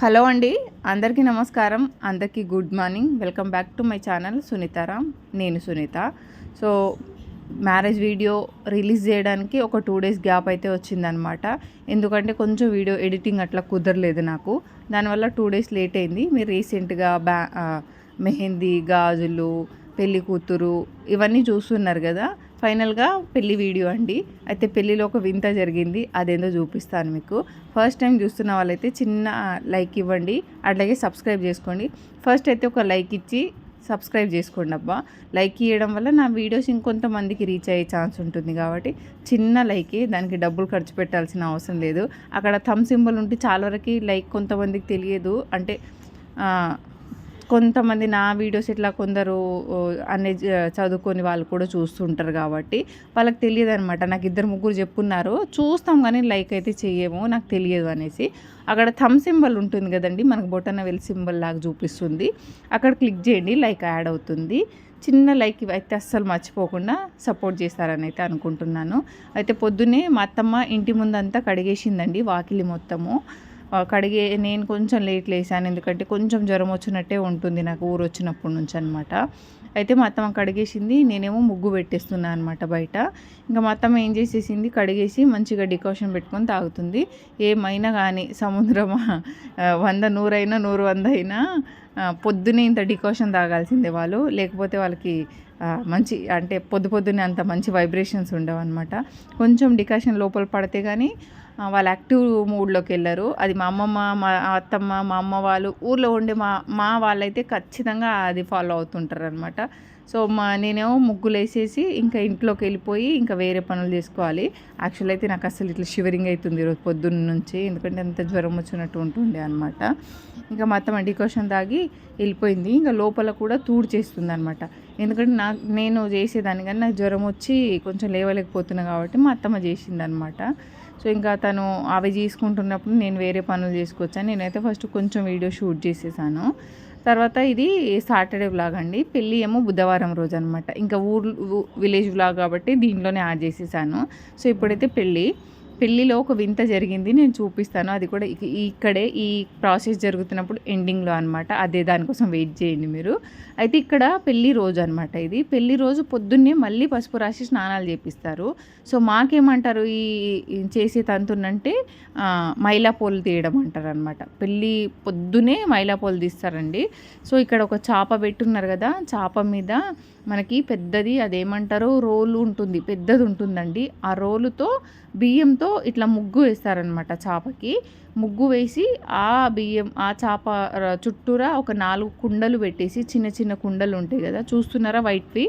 Hello అండి అందరికీ నమస్కారం. అందరికీ good morning. Welcome back to my channel Sunitharam నేను Sunitha. So marriage video release చేయడానికి ఒక టూ డేస్ గ్యాప్ అయితే వచ్చిందనమాట ఎందుకంటే కొంచెం వీడియో ఎడిటింగ్ అట్లా కుదరలేదు నాకు. దానివల్ల టూ డేస్ లేట్ అయింది. మీరు రీసెంట్గా బ్యా మెహందీ గాజులు పెళ్ళి కూతురు ఇవన్నీ చూస్తున్నారు కదా. ఫైనల్గా పెళ్ళి వీడియో అండి. అయితే పెళ్ళిలో ఒక వింత జరిగింది. అదేందో చూపిస్తాను మీకు. ఫస్ట్ టైం చూస్తున్న వాళ్ళైతే చిన్న లైక్ ఇవ్వండి. అట్లాగే సబ్స్క్రైబ్ చేసుకోండి. ఫస్ట్ అయితే ఒక లైక్ ఇచ్చి సబ్స్క్రైబ్ చేసుకోండి అబ్బా. లైక్ ఇవ్వడం వల్ల నా వీడియోస్ ఇంకొంతమందికి రీచ్ అయ్యే ఛాన్స్ ఉంటుంది కాబట్టి చిన్న లైకే దానికి డబ్బులు ఖర్చు పెట్టాల్సిన అవసరం లేదు. అక్కడ థమ్ సింబల్ ఉంటే చాలా వరకు లైక్ కొంతమందికి తెలియదు. అంటే కొంతమంది నా వీడియోస్ ఇట్లా కొందరు అనే అన్ని చదువుకొని వాళ్ళు కూడా చూస్తుంటారు కాబట్టి వాళ్ళకి తెలియదు అనమాట నాకు ఇద్దరు ముగ్గురు చెప్పున్నారు. చూస్తాం కానీ లైక్ అయితే చెయ్యము నాకు తెలియదు అనేసి. అక్కడ థమ్ సింబల్ ఉంటుంది కదండి మనకు బొటన వెల్ సింబల్ లాగా చూపిస్తుంది. అక్కడ క్లిక్ చేయండి లైక్ యాడ్ అవుతుంది. చిన్న లైక్ అయితే అస్సలు మర్చిపోకుండా సపోర్ట్ చేస్తారని అయితే అనుకుంటున్నాను. అయితే పొద్దున్నే మా అత్తమ్మ ఇంటి ముందంతా కడిగేసిందండి వాకిలి మొత్తము. కడిగే నేను కొంచెం లేట్ లేసాను. ఎందుకంటే కొంచెం జ్వరం వచ్చినట్టే ఉంటుంది నాకు ఊరు వచ్చినప్పటి నుంచి అనమాట అయితే మా అత్తమ్మ కడిగేసింది. నేనేమో ముగ్గు పెట్టేస్తున్నాను అనమాట బయట. ఇంకా మా అత్తమ్మ ఏం చేసేసింది? కడిగేసి మంచిగా డికాషన్ పెట్టుకొని తాగుతుంది. ఏమైనా కానీ సముద్రమా? వంద నూరైనా నూరు వంద అయినా పొద్దునే ఇంత డికాషన్ తాగాల్సిందే వాళ్ళు. లేకపోతే వాళ్ళకి మంచి అంటే పొద్దు పొద్దునే అంత మంచి వైబ్రేషన్స్ ఉండవు అనమాట కొంచెం డికాషన్ లోపల పడితే కానీ వాళ్ళు యాక్టివ్ మూడ్లోకి వెళ్ళారు. అది మా అమ్మమ్మ మా అత్తమ్మ మా అమ్మ వాళ్ళు ఊర్లో ఉండే మా మా వాళ్ళైతే ఖచ్చితంగా అది ఫాలో అవుతుంటారు అనమాట సో మా నేనేమో ముగ్గులు వేసేసి ఇంకా ఇంట్లోకి వెళ్ళిపోయి ఇంకా వేరే పనులు చేసుకోవాలి. యాక్చువల్ అయితే నాకు అసలు ఇట్లా షివరింగ్ అవుతుంది ఈరోజు పొద్దున్న నుంచి ఎందుకంటే అంత జ్వరం వచ్చినట్టు ఉంటుండే అనమాట ఇంకా మొత్తం డికాషన్ తాగి వెళ్ళిపోయింది. ఇంకా లోపల కూడా తూడు చేస్తుంది అనమాట ఎందుకంటే నాకు నేను చేసేదానికన్నా నాకు జ్వరం వచ్చి కొంచెం లేవలేకపోతున్నా కాబట్టి మా అత్తమ్మ చేసింది అనమాట సో ఇంకా తను అవి చేసుకుంటున్నప్పుడు నేను వేరే పనులు చేసుకోవచ్చని నేనైతే ఫస్ట్ కొంచెం వీడియో షూట్ చేసేసాను. తర్వాత ఇది సాటర్డే వ్లాగ్ అండి. పెళ్ళి ఏమో బుధవారం రోజు అనమాట ఇంకా ఊర్ విలేజ్ వ్లాగ్ కాబట్టి దీనిలోనే యాడ్ చేసేసాను. సో ఇప్పుడైతే పెళ్ళి. పెళ్ళిలో ఒక వింత జరిగింది నేను చూపిస్తాను. అది కూడా ఇక్కడే ఈ ప్రాసెస్ జరుగుతున్నప్పుడు ఎండింగ్లో అనమాట అదే దానికోసం వెయిట్ చేయండి మీరు. అయితే ఇక్కడ పెళ్ళి రోజు అనమాట ఇది. పెళ్ళి రోజు పొద్దున్నే మళ్ళీ పసుపు రాసి స్నానాలు చేపిస్తారు. సో మాకేమంటారు ఈ చేసే తంతునంటే మైలాపోలు తీయడం అంటారు అనమాట పెళ్ళి పొద్దునే మైలాపోలు తీస్తారండి. సో ఇక్కడ ఒక చాప పెట్టున్నారు కదా చాప మీద మనకి పెద్దది అదేమంటారో రోలు ఉంటుంది. పెద్దది ఉంటుందండి. ఆ రోలుతో బియ్యంతో ఇట్లా ముగ్గు వేస్తారనమాట చాపకి. ముగ్గు వేసి ఆ బియ్యం ఆ చాప చుట్టూరా ఒక నాలుగు కుండలు పెట్టేసి చిన్న చిన్న కుండలు ఉంటాయి కదా చూస్తున్నారా వైట్వి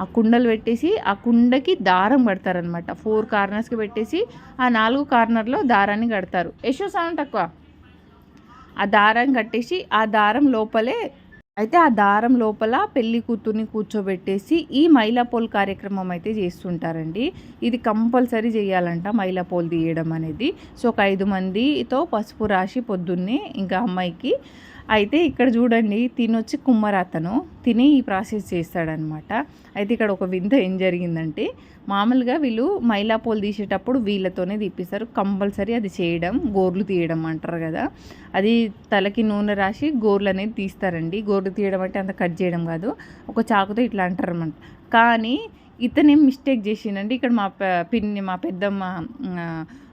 ఆ కుండలు పెట్టేసి ఆ కుండకి దారం కడతారనమాట ఫోర్ కార్నర్స్కి పెట్టేసి ఆ నాలుగు కార్నర్లో దారాన్ని కడతారు. యశో సౌండ్ తక్కువ. ఆ దారం కట్టేసి ఆ దారం లోపలే అయితే ఆ దారం లోపల పెళ్ళి కూతుర్ని కూర్చోబెట్టేసి ఈ మైలాపోల్ కార్యక్రమం అయితే చేస్తుంటారండి. ఇది కంపల్సరీ చేయాలంట మైలాపోల్ తీయడం అనేది. సో ఒక ఐదు మందితో పసుపు రాసి పొద్దున్నే ఇంకా అమ్మాయికి అయితే ఇక్కడ చూడండి తినొచ్చి కుమ్మరాతను తిని ఈ ప్రాసెస్ చేస్తాడనమాట. అయితే ఇక్కడ ఒక వింత ఏం జరిగిందంటే మామూలుగా వీళ్ళు మైలాపోలు తీసేటప్పుడు వీళ్ళతోనే తీపిస్తారు కంపల్సరీ అది చేయడం గోర్లు తీయడం అంటారు కదా. అది తలకి నూనె రాసి గోర్లు అనేది తీస్తారండి. గోర్లు తీయడం అంటే అంత కట్ చేయడం కాదు. ఒక చాకుతో ఇట్లా అంటారు అనమాట కానీ ఇతనేం మిస్టేక్ చేసిండండి ఇక్కడ మా పిన్ని మా పెద్దమ్మ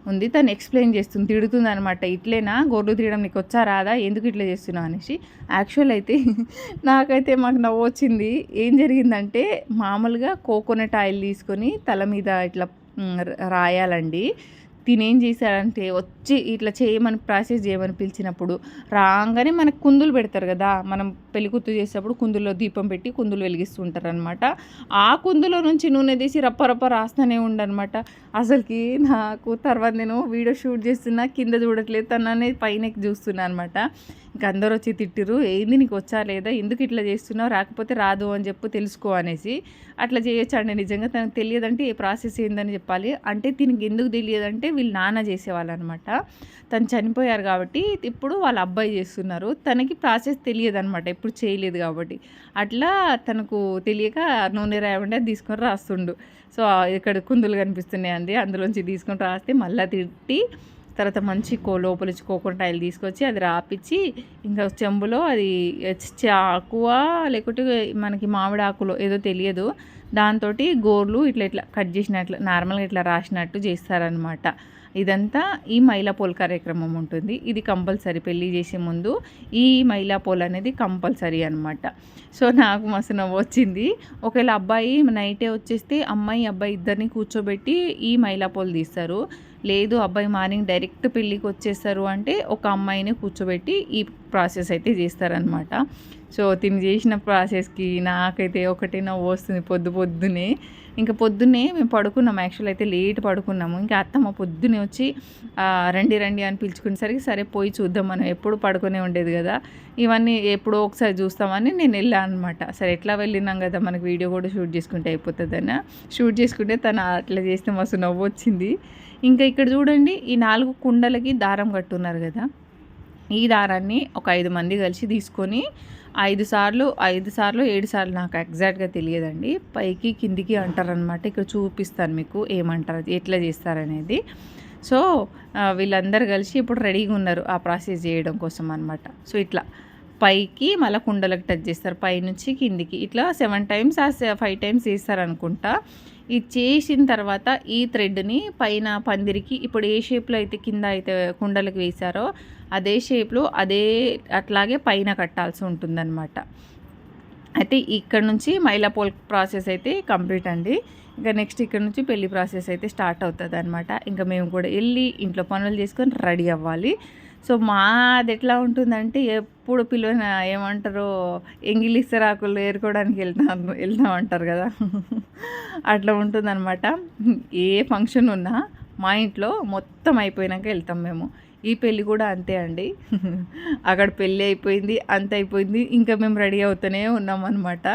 ఉంది. తను ఎక్స్ప్లెయిన్ చేస్తుంది తిడుతుంది అనమాట ఇట్లేనా? గొర్రెలు తీయడం నీకు వచ్చా రాదా? ఎందుకు ఇట్లా చేస్తున్నావు అనేసి. యాక్చువల్ అయితే నాకైతే మాకు నవ్వు వచ్చింది. ఏం జరిగిందంటే మామూలుగా కోకోనట్ ఆయిల్ తీసుకొని తల మీద ఇట్లా రాయాలండి. తినేం చేశాడంటే వచ్చి ఇట్లా చేయమని ప్రాసెస్ చేయమని పిలిచినప్పుడు రాగానే మనకు కుందులు పెడతారు కదా మనం పెళ్ళికూతురు చేసేటప్పుడు కుందుల్లో దీపం పెట్టి కుందులు వెలిగిస్తుంటారు అనమాట ఆ కుందులో నుంచి నూనె తీసి రప్ప రప్ప రాస్తూనే ఉండనమాట అసలుకి నాకు తర్వాత నేను వీడియో షూట్ చేస్తున్నా కింద చూడట్లేదు తననే పైన చూస్తున్నా అనమాట ఇంకా అందరూ వచ్చి తిట్టిరు ఏంది నీకు వచ్చా లేదా? ఎందుకు ఇట్లా చేస్తున్నావు? రాకపోతే రాదు అని చెప్పు తెలుసుకో అనేసి. అట్లా చేయొచ్చండి నిజంగా తనకు తెలియదంటే ఏ ప్రాసెస్ ఏందని చెప్పాలి. అంటే దీనికి ఎందుకు తెలియదంటే వీళ్ళు నాన్న చేసేవాళ్ళు అనమాట తను చనిపోయారు కాబట్టి ఇప్పుడు వాళ్ళ అబ్బాయి చేస్తున్నారు. తనకి ప్రాసెస్ తెలియదు అనమాట ఎప్పుడు చేయలేదు కాబట్టి. అట్లా తనకు తెలియక నూనె రాయమంటే అది తీసుకొని రాస్తుండు. సో ఇక్కడ కుందులు కనిపిస్తున్నాయండి అందులోంచి తీసుకొని రాస్తే మళ్ళీ తిట్టి తర్వాత మంచి కో లోపలించి కోకోనట్ తీసుకొచ్చి అది రాపిచ్చి ఇంకా చెంబులో అది ఆకువ లేకుంటే మనకి మామిడి ఆకులో ఏదో తెలియదు. దాంతో గోర్లు ఇట్లా ఇట్లా కట్ చేసినట్లు నార్మల్గా ఇట్లా రాసినట్టు చేస్తారనమాట ఇదంతా ఈ మైలాపోల్ కార్యక్రమం ఉంటుంది. ఇది కంపల్సరీ పెళ్ళి చేసే ముందు ఈ మైలాపోల్ అనేది కంపల్సరీ అనమాట సో నాకు మస్తు నవ్వు వచ్చింది. ఒకవేళ అబ్బాయి నైటే వచ్చేస్తే అమ్మాయి అబ్బాయి ఇద్దరిని కూర్చోబెట్టి ఈ మైలాపోలు తీస్తారు. లేదు అబ్బాయి మార్నింగ్ డైరెక్ట్ పెళ్ళికి వచ్చేస్తారు అంటే ఒక అమ్మాయిని కూర్చోబెట్టి ఈ ప్రాసెస్ అయితే చేస్తారనమాట సో తిని చేసిన ప్రాసెస్కి నాకైతే ఒకటే నవ్వు వస్తుంది పొద్దు పొద్దునే. ఇంకా పొద్దున్నే మేము పడుకున్నాం. యాక్చువల్ అయితే లేట్ పడుకున్నాము. ఇంకా అత్తమ్మ పొద్దునే వచ్చి రండి రండి అని పిలుచుకునేసరికి సరే పోయి చూద్దాం. మనం ఎప్పుడు పడుకునే ఉండేది కదా. ఇవన్నీ ఎప్పుడో ఒకసారి చూస్తామని నేను వెళ్ళాను అనమాట సరే ఎట్లా వెళ్ళినాం కదా మనకి వీడియో కూడా షూట్ చేసుకుంటే అయిపోతుందన్న షూట్ చేసుకుంటే తను అట్లా చేస్తే మస్తు నవ్వు వచ్చింది. ఇంకా ఇక్కడ చూడండి ఈ నాలుగు కుండలకి దారం కట్టున్నారు కదా. ఈ దారాన్ని ఒక ఐదు మంది కలిసి తీసుకొని ఐదు సార్లు ఐదు సార్లు ఏడు సార్లు నాకు ఎగ్జాక్ట్గా తెలియదండి. పైకి కిందికి అంటారనమాట ఇక్కడ చూపిస్తాను మీకు ఏమంటారు ఎట్లా చేస్తారనేది. సో వీళ్ళందరూ కలిసి ఇప్పుడు రెడీగా ఉన్నారు ఆ ప్రాసెస్ చేయడం కోసం అనమాట సో ఇట్లా. పైకి మళ్ళీ కుండలకు టచ్ చేస్తారు. పైనుంచి కిందికి. ఇట్లా సెవెన్ టైమ్స్ ఆ ఫైవ్ టైమ్స్ వేస్తారు అనుకుంటా ఇది చేసిన తర్వాత ఈ థ్రెడ్ని పైన పందిరికి ఇప్పుడు ఏ షేప్లో అయితే కింద అయితే కుండలకు వేశారో అదే షేప్లో అదే అట్లాగే పైన కట్టాల్సి ఉంటుందన్నమాట. అయితే ఇక్కడ నుంచి మైలాపోల్ ప్రాసెస్ అయితే కంప్లీట్ అండి. ఇంకా నెక్స్ట్ ఇక్కడ నుంచి పెళ్ళి ప్రాసెస్ అయితే స్టార్ట్ అవుతుంది అనమాట ఇంకా మేము కూడా వెళ్ళి ఇంట్లో పనులు చేసుకొని రెడీ అవ్వాలి. సో మాది ఎట్లా ఉంటుందంటే ఎప్పుడు పిలువన ఏమంటారో ఎంగిలిస్తరాకులు ఏరుకోవడానికి వెళ్తాం వెళ్తాం అంటారు కదా. అట్లా ఉంటుందన్నమాట. ఏ ఫంక్షన్ ఉన్నా మా ఇంట్లో మొత్తం అయిపోయినాక వెళ్తాం మేము. ఈ పెళ్ళి కూడా అంతే అండి. అక్కడ పెళ్ళి అయిపోయింది అంత అయిపోయింది. ఇంకా మేము రెడీ అవుతూనే ఉన్నాం అనమాట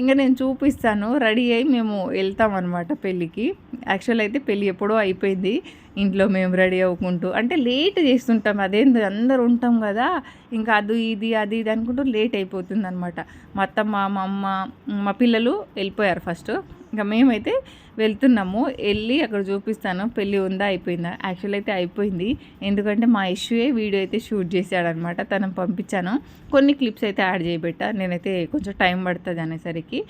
ఇంకా నేను చూపిస్తాను. రెడీ అయ్యి మేము వెళ్తాం అనమాట పెళ్ళికి. యాక్చువల్ అయితే పెళ్ళి ఎప్పుడో అయిపోయింది. ఇంట్లో మేము రెడీ అవ్వుకుంటూ. అంటే లేట్ చేస్తుంటాం. అదేంది? అందరు ఉంటాం కదా. ఇంకా అది ఇది అది ఇది అనుకుంటూ లేట్ అయిపోతుంది అనమాట మా అత్తమ్మ మా అమ్మ మా పిల్లలు వెళ్ళిపోయారు ఫస్ట్. ఇంకా మేమైతే వెళ్తున్నాము. వెళ్ళి అక్కడ చూపిస్తాను. పెళ్ళి ఉందా? అయిపోయిందా? యాక్చువల్ అయితే అయిపోయింది. ఎందుకంటే మా ఇష్యూయే వీడియో అయితే షూట్ చేశాడనమాట. తను పంపించాను. కొన్ని క్లిప్స్ అయితే యాడ్ చేయబెట్టా నేనైతే కొంచెం టైం పడుతుంది అనేసరికి.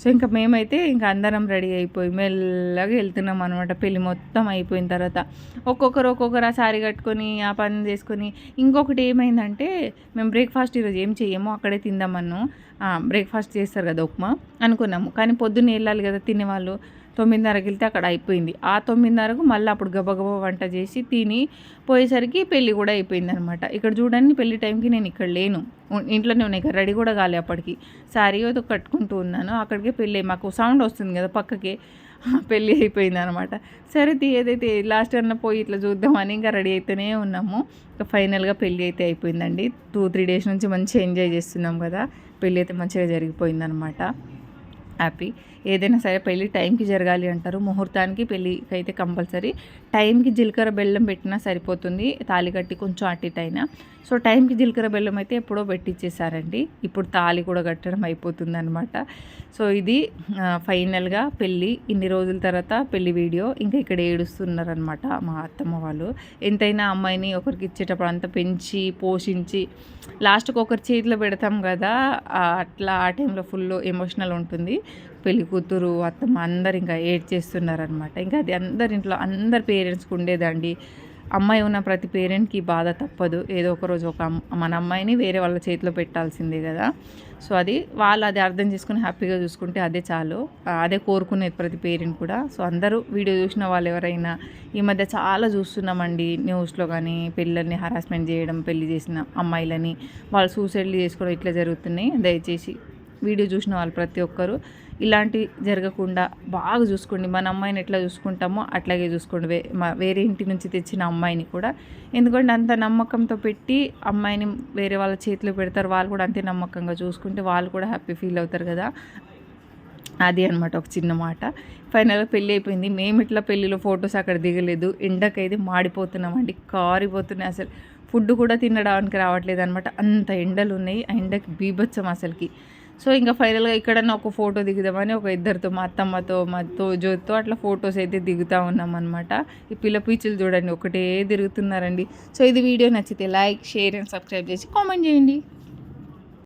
సో ఇంకా మేమైతే ఇంకా అందరం రెడీ అయిపోయి మెల్లగా వెళ్తున్నాం అనమాట పెళ్ళి మొత్తం అయిపోయిన తర్వాత. ఒక్కొక్కరు ఒక్కొక్కరు ఆ సారీ కట్టుకొని ఆ పని చేసుకొని. ఇంకొకటి ఏమైందంటే మేము బ్రేక్ఫాస్ట్ ఈరోజు ఏం చేయము అక్కడే తిందామన్నాం. బ్రేక్ఫాస్ట్ చేస్తారు కదా ఉప్మా అనుకున్నాము. కానీ పొద్దున్న వెళ్ళాలి కదా తినేవాళ్ళు. తొమ్మిదిన్నరకి వెళ్తే అక్కడ అయిపోయింది. ఆ తొమ్మిదిన్నరకు మళ్ళీ అప్పుడు గబగబా వంట చేసి తిని పోయేసరికి పెళ్ళి కూడా అయిపోయింది అనమాట ఇక్కడ చూడండి పెళ్ళి టైంకి నేను ఇక్కడ లేను. ఇంట్లోనే ఉన్నాయి ఇక్కడ రెడీ కూడా కాలే అప్పటికి. శారీ ఏదో కట్టుకుంటూ ఉన్నాను. అక్కడికే పెళ్ళి మాకు సౌండ్ వస్తుంది కదా పక్కకి. పెళ్ళి అయిపోయింది అనమాట సరే ఏదైతే లాస్ట్ అన్న పోయి ఇట్లా చూద్దామని ఇంకా రెడీ అయితేనే ఉన్నాము. ఇంకా ఫైనల్గా పెళ్ళి అయితే అయిపోయిందండి. టూ త్రీ డేస్ నుంచి మంచిగా ఎంజాయ్ చేస్తున్నాం కదా. పెళ్ళి అయితే మంచిగా జరిగిపోయిందనమాట హ్యాపీ ఏదైనా సరే పెళ్ళి టైంకి జరగాలి అంటారు. ముహూర్తానికి పెళ్ళికి అయితే కంపల్సరీ. టైంకి జీలకర్ర బెల్లం పెట్టినా సరిపోతుంది. తాళి కట్టి కొంచెం అటు ఇటు అయినా. సో టైంకి జీలకర్ర బెల్లం అయితే ఎప్పుడో పెట్టించేసారండి ఇప్పుడు తాళి కూడా కట్టడం అయిపోతుంది అనమాట సో ఇది ఫైనల్గా పెళ్ళి ఇన్ని రోజుల తర్వాత పెళ్ళి వీడియో. ఇంకా ఇక్కడ ఏడుస్తున్నారనమాట మా అత్తమ్మ వాళ్ళు. ఎంతైనా అమ్మాయిని ఒకరికి ఇచ్చేటప్పుడు అంత పెంచి పోషించి లాస్ట్కి ఒకరి చేతిలో పెడతాం కదా అట్లా ఆ టైంలో ఫుల్ ఎమోషనల్ ఉంటుంది. పెళ్ళి కూతురు అత్తమ్మ అందరు ఇంకా ఏడ్ చేస్తున్నారనమాట ఇంకా అది అందరి ఇంట్లో అందరి పేరెంట్స్కి ఉండేదండి. అమ్మాయి ఉన్న ప్రతి పేరెంట్కి బాధ తప్పదు. ఏదో ఒక రోజు ఒక మన అమ్మాయిని వేరే వాళ్ళ చేతిలో పెట్టాల్సిందే కదా. సో అది వాళ్ళు అది అర్థం చేసుకుని హ్యాపీగా చూసుకుంటే అదే చాలు. అదే కోరుకునేది ప్రతి పేరెంట్ కూడా. సో అందరూ వీడియో చూసిన వాళ్ళు ఎవరైనా ఈ మధ్య చాలా చూస్తున్నామండి న్యూస్లో కానీ పిల్లల్ని హరాస్మెంట్ చేయడం పెళ్ళి చేసిన అమ్మాయిలని. వాళ్ళు సూసైడ్లు చేసుకోవడం ఇట్లా జరుగుతున్నాయి. దయచేసి వీడియో చూసిన వాళ్ళు ప్రతి ఒక్కరు ఇలాంటివి జరగకుండా బాగా చూసుకోండి. మన అమ్మాయిని ఎట్లా చూసుకుంటామో అట్లాగే చూసుకోండి. వే వేరే ఇంటి నుంచి తెచ్చిన అమ్మాయిని కూడా. ఎందుకంటే అంత నమ్మకంతో పెట్టి అమ్మాయిని వేరే వాళ్ళ చేతిలో పెడతారు. వాళ్ళు కూడా అంతే నమ్మకంగా చూసుకుంటే వాళ్ళు కూడా హ్యాపీ ఫీల్ అవుతారు కదా. అది అనమాట ఒక చిన్న మాట. ఫైనల్గా పెళ్ళి అయిపోయింది. మేము ఇట్లా పెళ్ళిలో ఫొటోస్ అక్కడ దిగలేదు. ఎండకైతే మాడిపోతున్నామండి. కారిపోతున్నాయి అసలు. ఫుడ్ కూడా తినడానికి రావట్లేదు అనమాట అంత ఎండలు ఉన్నాయి. ఆ ఎండకి బీభత్సం అసలుకి. సో ఇంకా ఫైనల్గా ఇక్కడన్నా ఒక ఫోటో దిగుదామని ఒక ఇద్దరితో మా అత్తమ్మతో మా తోజోతో అట్లా ఫొటోస్ అయితే దిగుతూ ఉన్నాం అనమాట ఈ పిల్ల పీచులు చూడండి ఒకటే తిరుగుతున్నారండి. సో ఇది వీడియో నచ్చితే లైక్ షేర్ అండ్ సబ్స్క్రైబ్ చేసి కామెంట్ చేయండి.